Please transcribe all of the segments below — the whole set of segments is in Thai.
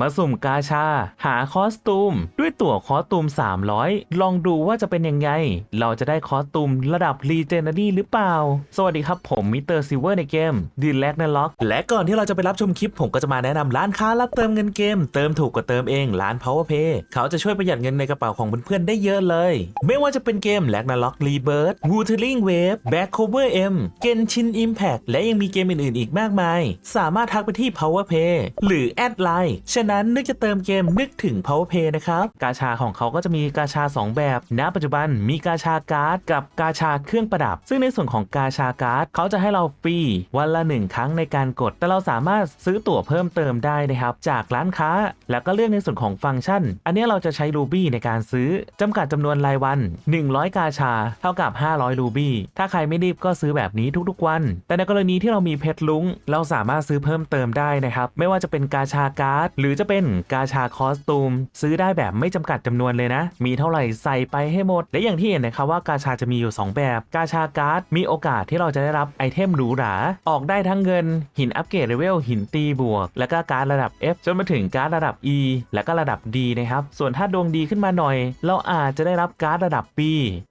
มาสุ่มกาชา หาคอสตูม ด้วยตั๋วคอสตูม 300 ลองดูว่าจะเป็นยังไง เราจะได้คอสตูมระดับ Legendary หรือเปล่า สวัสดีครับผมมิสเตอร์ซิลเวอร์ในเกมดีแลกนล็อก และก่อนที่เราจะไปรับชมคลิป ผมก็จะมาแนะนำร้านค้ารับเติมเงินเกม เติมถูกกว่าเติมเองร้าน PowerPay เขาจะช่วยประหยัดเงินในกระเป๋าของเพื่อนๆได้เยอะเลย ไม่ว่าจะเป็นเกมแลกนล็อกรีเบิร์ด Wuthering Wave Back Cover M Genshin Impact และยังมีเกมอื่นๆอีกมากมาย สามารถทักไปที่ PowerPay หรือแอดไลน์ฉะนั้นนึกจะเติมเกมนึกถึง power play นะครับ กาชาของเขาก็จะมีกาชา 2 แบบ ณ ปัจจุบันมีกาชาการ์ดกับกาชาเครื่องประดับ ซึ่งในส่วนของกาชาการ์ดเขาจะให้เราฟรีวันละ 1 ครั้งในการกด แต่เราสามารถซื้อตั๋วเพิ่มเติมได้นะครับ จากร้านค้า แล้วก็เลือกในส่วนของฟังก์ชัน อันนี้เราจะใช้รูบี้ในการซื้อจำกัดจำนวนรายวัน 100 กาชา เท่ากับ 500รูบี้ถ้าใครไม่รีบก็ซื้อแบบนี้ทุกๆวัน แต่ในกรณีที่เรามีเพชรลุงเราสามารถซื้อเพิ่มเติมได้นะครับไม่ว่าจะเป็นกาชาการ์ดหรือจะเป็นกาชาคอสตูม ซื้อได้แบบไม่จำกัดจำนวนเลยนะ มีเท่าไหร่ใส่ไปให้หมด และอย่างที่เห็นนะครับว่ากาชาจะมีอยู่ 2 แบบ กาชาการ์ดมีโอกาสที่เราจะได้รับไอเทมหรูหราออกได้ทั้งเงิน หินอัปเกรดเลเวลหินตีบวก แล้วก็การ์ดระดับ F จนมาถึงการ์ดระดับ E แล้วก็ระดับ D นะครับส่วนถ้าดวงดีขึ้นมาหน่อย เราอาจจะได้รับการ์ดระดับ B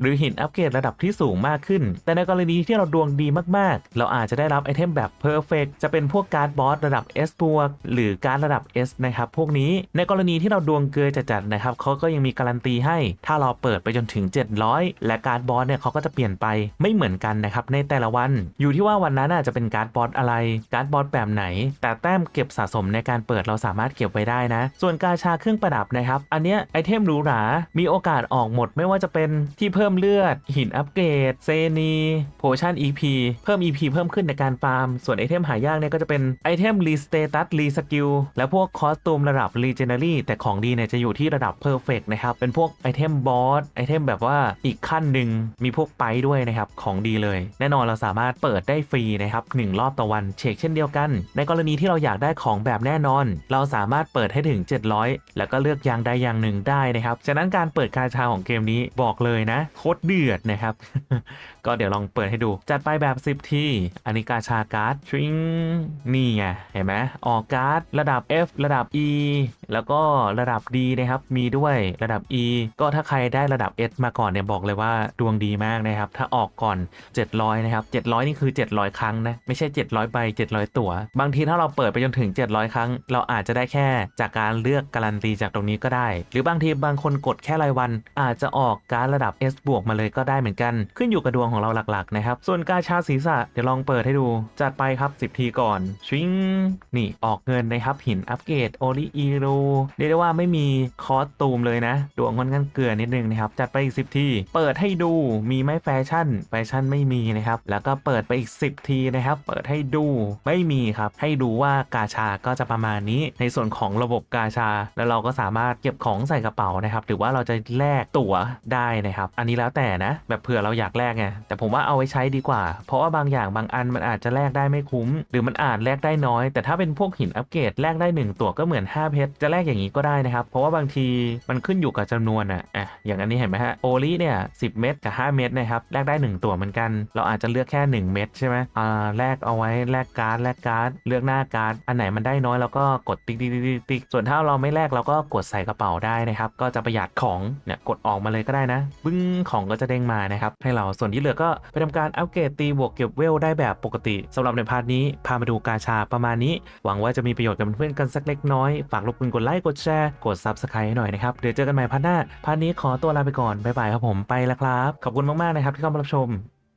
หรือหินอัปเกรดระดับที่สูงมากขึ้น แต่ในกรณีที่เราดวงดีมากๆ เราอาจจะได้รับไอเทมแบบ Perfect จะเป็นพวกการ์ดบอสระดับ S บวกหรือการ์ดระดับ S นะครับพวกนี้ในกรณีที่เราดวงเกยจัดๆนะครับเขาก็ยังมีการันตีให้ ถ้าเราเปิดไปจนถึง 700 และการ์ดบอสเนี่ยเขาก็จะเปลี่ยนไปไม่เหมือนกันนะครับในแต่ละวัน อยู่ที่ว่าวันนั้นอาจจะเป็นการ์ดบอสอะไร การ์ดบอสแบบไหน แต่แต้มเก็บสะสมในการเปิดเราสามารถเก็บไว้ได้นะ ส่วนกาชาเครื่องประดับนะครับอันเนี้ยไอเทมหรูหรา มีโอกาสออกหมดไม่ว่าจะเป็นที่เพิ่มเลือด หินอัปเกรดเซนีโพชั่น EP เพิ่ม EP เพิ่มขึ้นในการฟาร์ม ส่วนไอเทมหายากเนี่ยก็จะเป็นไอเทมรีสเตตัสรีสกิลและพวกคอสตูมระดับ Legendary แต่ของดีเนี่ยจะอยู่ที่ระดับ Perfect นะครับ เป็นพวกไอเทมบอสไอเทมแบบว่าอีกขั้นหนึ่งมีพวกไปด้วยนะครับ ของดีเลย แน่นอนเราสามารถเปิดได้ฟรีนะครับหนึ่งรอบต่อวันเช็คเช่นเดียวกัน ในกรณีที่เราอยากได้ของแบบแน่นอน เราสามารถเปิดให้ถึง 700 แล้วก็เลือกอย่างใดอย่างหนึ่งได้นะครับฉะนั้นการเปิดกาชาของเกมนี้บอกเลยนะโคตรเดือดนะครับ ก็เดี๋ยวลองเปิดให้ดู จัดไปแบบ 10 ทีอันนี้กาชาการ์ดทริงนี่ไงเห็นไหมออกการ์ดระดับ F ระดับ E แล้วก็ระดับ D นะครับมีด้วยระดับ E ก็ถ้าใครได้ระดับ S มาก่อนเนี่ยบอกเลยว่าดวงดีมากนะครับ ถ้าออกก่อน 700 นะครับ 700 นี่คือ 700 ครั้งนะ ไม่ใช่ 700ใบ700 ตั๋วบางทีถ้าเราเปิดไปจนถึง 700 ครั้ง เราอาจจะได้แค่จากการเลือกการันตีจากตรงนี้ก็ได้ หรือบางทีบางคนกดแค่รายวัน อาจจะออกการระดับ S บวกมาเลยก็ได้เหมือนกัน ขึ้นอยู่กับดวงของเราหลักๆนะครับส่วนกาชาศีรษะเดี๋ยวลองเปิดให้ดูจัดไปครับ 10 ทีก่อน ชิงนี่ออกเงินนะครับหินอัปเกรดโอริอีรูเรียกได้ว่าไม่มีคอสตูมเลยนะดวงค่อนข้างเกลือนิดนึงนะครับจัดไปอีก 10 ที เปิดให้ดูมีไหมแฟชั่น แฟชั่นไม่มีนะครับแล้วก็เปิดไปอีก 10 ทีนะครับเปิดให้ดูไม่มีครับให้ดูว่ากาชาก็จะประมาณนี้ในส่วนของระบบกาชา แล้วเราก็สามารถเก็บของใส่กระเป๋านะครับหรือว่าเราจะแลกตั๋วได้นะครับ อันนี้แล้วแต่นะแบบเผื่อเราอยากแลกไงแต่ผมว่าเอาไว้ใช้ดีกว่า เพราะว่าบางอย่างบางอันมันอาจจะแลกได้ไม่คุ้ม หรือมันอาจแลกได้น้อย แต่ถ้าเป็นพวกหินอัปเกรดแลกได้ 1 ตั๋วก็เหมือน5เพชรจะแลกอย่างนี้ก็ได้นะครับ เพราะว่าบางทีมันขึ้นอยู่กับจำนวนอะอะอย่างอันนี้เห็นไหมฮะโอลิเนี่ย10เม็ดกับ 5 เม็ดนะครับแลกได้ 1 ตัวเหมือนกัน เราอาจจะเลือกแค่ 1 เม็ดใช่ไหมอ่าแลกเอาไว้แลกการ์ดแลกการ์ดเลือกหน้าการ์ดอันไหนมันได้น้อยเราก็กดติ๊กติ๊กติ๊กติ๊กส่วนถ้าเราไม่แลกเราก็กดใส่กระเป๋าได้นะครับก็จะประหยัดของเนี่ยกดออกมาเลยก็ได้นะ บึ้งของก็จะเด้งมานะครับให้เราส่วนที่เหลือก็ไปทำการอัปเกรดตีบวกเก็บเวลได้แบบปกติสำหรับในพาร์ทนี้พามาดูกาชาประมาณนี้ หวังว่าจะมีประโยชน์กับเพื่อนกันสักเล็กน้อยฝากรบกวนกดไลค์กดแชร์กด Subscribe ให้หน่อยนะครับเดี๋ยวเจอกันใหม่พาร์ทหน้าพาร์ทนี้ขอตัวลาไปก่อนบ๊ายบายครับผมไปแล้วครับขอบคุณมากๆนะครับที่เข้ามารับชม